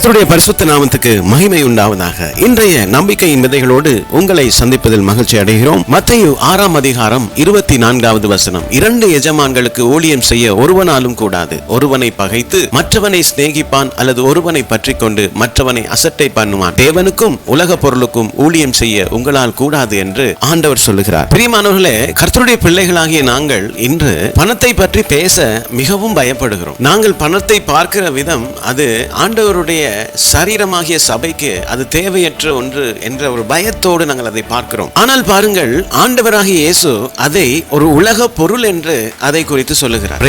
கர்த்தருடைய பரிசுத்த நாமத்துக்கு மகிமை உண்டாவதாக. இன்றைய நம்பிக்கையின் விதைகளோடு உங்களை சந்திப்பதில் மகிழ்ச்சி அடைகிறோம். மத்திய ஆறாம் அதிகாரம் இருபத்தி நான்காவது வசனம். இரண்டு எஜமான்களுக்கு ஊழியம் செய்ய ஒருவனாலும் கூடாது. ஒருவனை பகைத்து மற்றவனை சிநேகிப்பான் அல்லது ஒருவனை பற்றி கொண்டு மற்றவனை அசட்டை பண்ணுவான். தேவனுக்கும் உலக பொருளுக்கும் ஊழியம் செய்ய உங்களால் கூடாது என்று ஆண்டவர் சொல்லுகிறார். பிரியமானவர்களே கர்த்தருடைய பிள்ளைகளாகிய நாங்கள் இன்று பணத்தை பற்றி பேச மிகவும் பயப்படுகிறோம். நாங்கள் பணத்தை பார்க்கிற விதம் அது ஆண்டவருடைய சரீரமாகிய சபைக்கு அது தேவையற்ற ஒன்று என்ற ஒரு பயத்தோடு நாங்கள் அதை பார்க்கிறோம். ஆனால் பாருங்கள் ஆண்டவராகிய இயேசு அதை ஒரு உலக பொருள் என்று அதை குறித்து சொல்லுகிறார்.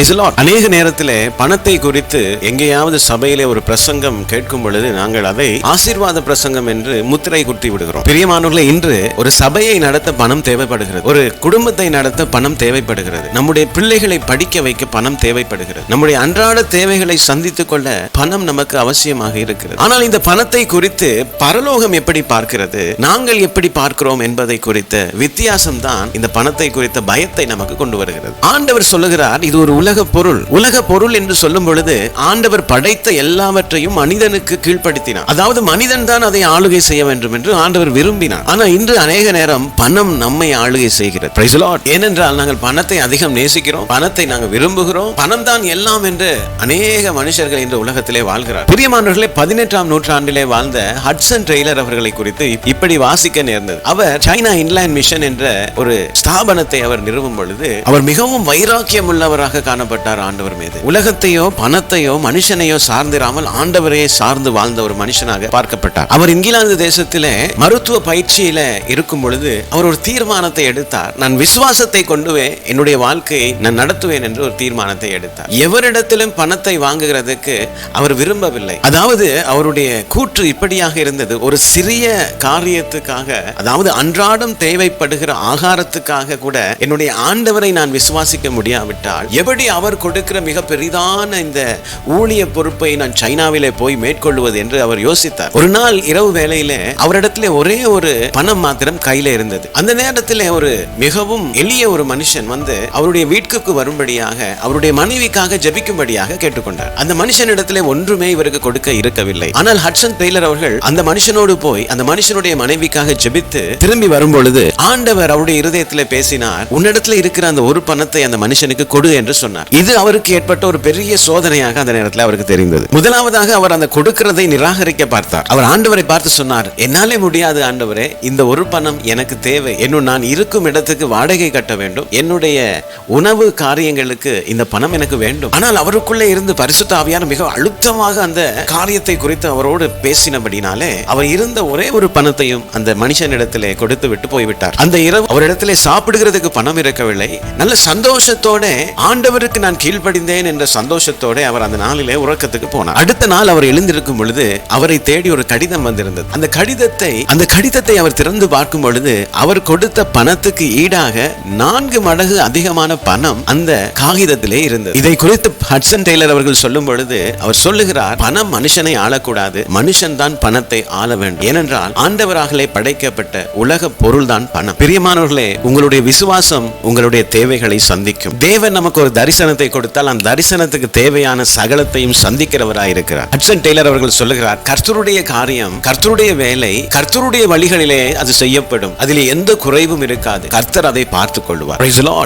அநேக நேரத்தில் பணத்தை குறித்து எங்கேயாவது சபையிலே ஒரு பிரசங்கம் கேட்கும் பொழுது நாங்கள் அதை ஆசீர்வாத பிரசங்கம் என்று முத்திரை குத்தி விடுகிறோம். பிரியமானவர்களை இன்று ஒரு சபையை நடத்த பணம் தேவைப்படுகிறது. ஒரு குடும்பத்தை நடத்த பணம் தேவைப்படுகிறது. நம்முடைய பிள்ளைகளை படிக்க வைக்க பணம் தேவைப்படுகிறது. நம்முடைய அன்றாட தேவைகளை சந்தித்துக் கொள்ள பணம் நமக்கு அவசியமாக இருக்கிறது ஆனால் இந்த பணத்தை குறித்து பரலோகம் எப்படி பார்க்கிறது நாங்கள் எப்படி பார்க்கிறோம் என்பதை குறித்த வித்தியாசம் தான் இந்த பணத்தை குறித்த பயத்தை நமக்கு கொண்டு வருகிறது. ஆண்டவர் சொல்லுகிறார் இது ஒரு உலக பொருள். உலக பொருள் என்று சொல்லும் பொழுது ஆண்டவர் படைத்த எல்லாவற்றையும் மனிதனுக்கு கீழ்ப்படுத்தினார். அதாவது மனிதன் தான் அதை ஆளுகை செய்ய வேண்டும் என்று ஆண்டவர் விரும்பினார். ஆனா இன்று அநேக நேரம் பணம் நம்மை ஆளுகை செய்கிறது. ஏனென்றால் நாங்கள் பணத்தை அதிகம் நேசிக்கிறோம் பணத்தை நாங்கள் விரும்புகிறோம் பணம் தான் எல்லாம் என்று அநேக மனுஷர்கள் இந்த உலகத்திலே வாழ்கிறார் பிரியமானவர்களே பதினெட்டாம் நூற்றாண்டிலே வாழ்ந்த ஹட்சன் டெய்லர் அவர்களை குறித்து இப்படி வாசிக்க நேர்ந்தது. அவர் சைனா இன்லேண்ட் மிஷன் என்ற ஒரு ஸ்தாபனத்தை அவர் நிறுவும் பொழுது அவர் மிகவும் வைராக்கியம் உள்ளவராக காணப்பட்டார் ஆண்டவர் மீது. உலகத்தையோ பணத்தையோ மனுஷனையோ சார்ந்திராமல் ஆண்டவரையே சார்ந்து வாழ்ந்த ஒரு மனுஷனாக பார்க்கப்பட்டார். அவர் இங்கிலாந்து தேசத்திலே மருத்துவ பயிற்சியில இருக்கும் பொழுது அவர் ஒரு தீர்மானத்தை எடுத்தார். நான் விசுவாசத்தை கொண்டுவே என்னுடைய வாழ்க்கையை நான் நடத்துவேன் என்று ஒரு தீர்மானத்தை எடுத்தார். எவரிடத்திலும் பணத்தை வாங்குகிறதுக்கு அவர் விரும்பவில்லை. அதாவது அவருடைய கூற்று இப்படியாக இருந்தது. ஒரு சிறிய காரியத்துக்காக அதாவது அன்றாடம் தேவைப்படுகிற ஆகாரத்துக்காக கூட என்னுடைய ஆண்டவரை நான் விசுவாசிக்க முடியாவிட்டால் எப்படி அவர் கொடுக்கிற மிக பெரிதான இந்த ஊழிய பொறுப்பை நான் சைனாவிலே போய் மேற்கொள்வது என்று அவர் யோசித்தார். ஒரு நாள் இரவு வேளையில அவரிடத்திலே ஒரே ஒரு பணம் மாத்திரம் கையில இருந்தது. அந்த நேரத்தில் ஒரு மிகவும் எளிய ஒரு மனுஷன் வந்து அவருடைய வீட்டுக்கு வரும்படியாக அவருடைய மனைவிக்காக ஜெபிக்கும்படியாக கேட்டுக்கொண்டார். அந்த மனுஷனிடத்திலே ஒன்றுமே இவருக்கு கொடுக்க இருக்க இருக்கவில்லை ஆனால் ஹட்சன் டெய்லர் அவர்கள் அந்த மனுஷனோடு போய் அந்த மனுஷனுடைய மனைவிக்காக ஜெபித்து திரும்பி வரும் பொழுது ஆண்டவர் அவருடைய இருதயத்தில் பேசினார் உன்னிடத்துல இருக்கிற அந்த ஒரு பணத்தை அந்த மனுஷனுக்கு கொடு என்று சொன்னார். இது அவருக்கு ஏற்பட்ட ஒரு பெரிய சோதனையாக அந்த நேரத்தில் அவருக்கு தெரிந்தது. முதலாவதாக அவர் அந்த கொடுக்கிறதை நிராகரிக்க பார்த்தார். அவர் ஆண்டவரை பார்த்து சொன்னார் என்னாலே முடியாது ஆண்டவரே இந்த ஒரு பணம் எனக்கு தேவை. என்னும் நான் இருக்கும் இடத்துக்கு வாடகை கட்ட வேண்டும். என்னுடைய உணவு காரியங்களுக்கு இந்த பணம் எனக்கு வேண்டும். ஆனால் அவருக்குள்ளே இருந்து பரிசுத்த ஆவியான மிக அழுத்தமாக அந்த காரியத்தை பணத்தை குறித்து அவரோடு பேசினபடினாலே அவர் இருந்த ஒரே ஒரு பணத்தையும் அந்த மனுஷனிடத்திலே கொடுத்து விட்டு போய்விட்டார். அந்த இரவு அவரிடத்திலே சாப்பிடுகிறதுக்கு பணம் இருக்கவில்லை நல்ல சந்தோஷத்தோட ஆண்டவருக்கு நான் கீழ்ப்படிந்தேன் என்ற சந்தோஷத்தோட அவர் அந்த நாளிலே உறக்கத்துக்கு போனார். அடுத்த நாள் அவர் எழுந்திருக்கும் பொழுது அவரை தேடி ஒரு கடிதம் வந்திருந்தது. அந்த கடிதத்தை அந்த கடிதத்தை அவர் திறந்து பார்க்கும் பொழுது அவர் கொடுத்த பணத்துக்கு ஈடாக நான்கு மடங்கு அதிகமான பணம் அந்த காகிதத்திலே இருந்தது. இதை குறித்து ஹட்சன் டெய்லர் அவர்கள் சொல்லும் பொழுது அவர் சொல்லுகிறார் பணம் மனுஷனை ஆளக்கூடாது. மனுஷன் தான் பணத்தை ஆள வேண்டும். ஏனென்றால் ஆண்டவராகலே படைக்கப்பட்ட உலக பொருள் தான் பணம். பிரியமானவர்களே உங்களுடைய விசுவாசம் உங்களுடைய தேவைகளை சந்திக்கும். தேவன் நமக்கு ஒரு தரிசனத்தை கொடுத்தால் அந்த தரிசனத்துக்கு தேவையான சகலத்தையும் சந்திக்கிறவராய் இருக்கிறார் ஹட்சன் டெய்லர் அவர்கள் சொல்லுகிறார் கர்த்தருடைய காரியம் கர்த்தருடைய வேலை கர்த்தருடைய வழிகளிலே அது செய்யப்படும். அதில் எந்த குறைவும் இருக்காது. கர்த்தர் அதை பார்த்துக் கொள்வார்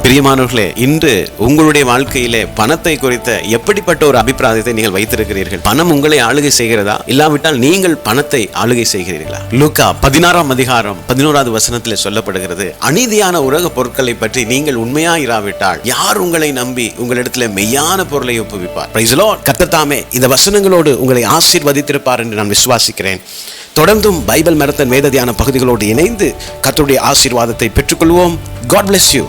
பிரியமானவர்களே இன்று உங்களுடைய வாழ்க்கையிலே பணத்தை குறித்த எப்படிப்பட்ட ஒரு அபிப்பிராயத்தை நீங்கள் வைத்திருக்கிறீர்கள்? பணம் உங்களை ஆளுகை செய்கிறதா? இல்லாவிட்டால் நீங்கள் பணத்தை ஆளுகை செய்கிறீர்களா? லூக்கா பதினாறாம் அதிகாரம் பதினோராவது வசனத்தில் சொல்லப்படுகிறது அநீதியான உலக பொருட்களை பற்றி நீங்கள் உண்மையா இராவிட்டால் யார் உங்களை நம்பி உங்களிடத்தில் மெய்யான பொருளை ஒப்புவிப்பார்? கத்தத்தாமே இந்த வசனங்களோடு உங்களை ஆசீர்வதித்திருப்பார் என்று நான் விசுவாசிக்கிறேன். தொடர்ந்தும் பைபிள் மரத்தன் வேததியான பகுதிகளோடு இணைந்து கர்த்தருடைய ஆசீர்வாதத்தை பெற்றுக்கொள்வோம். God bless you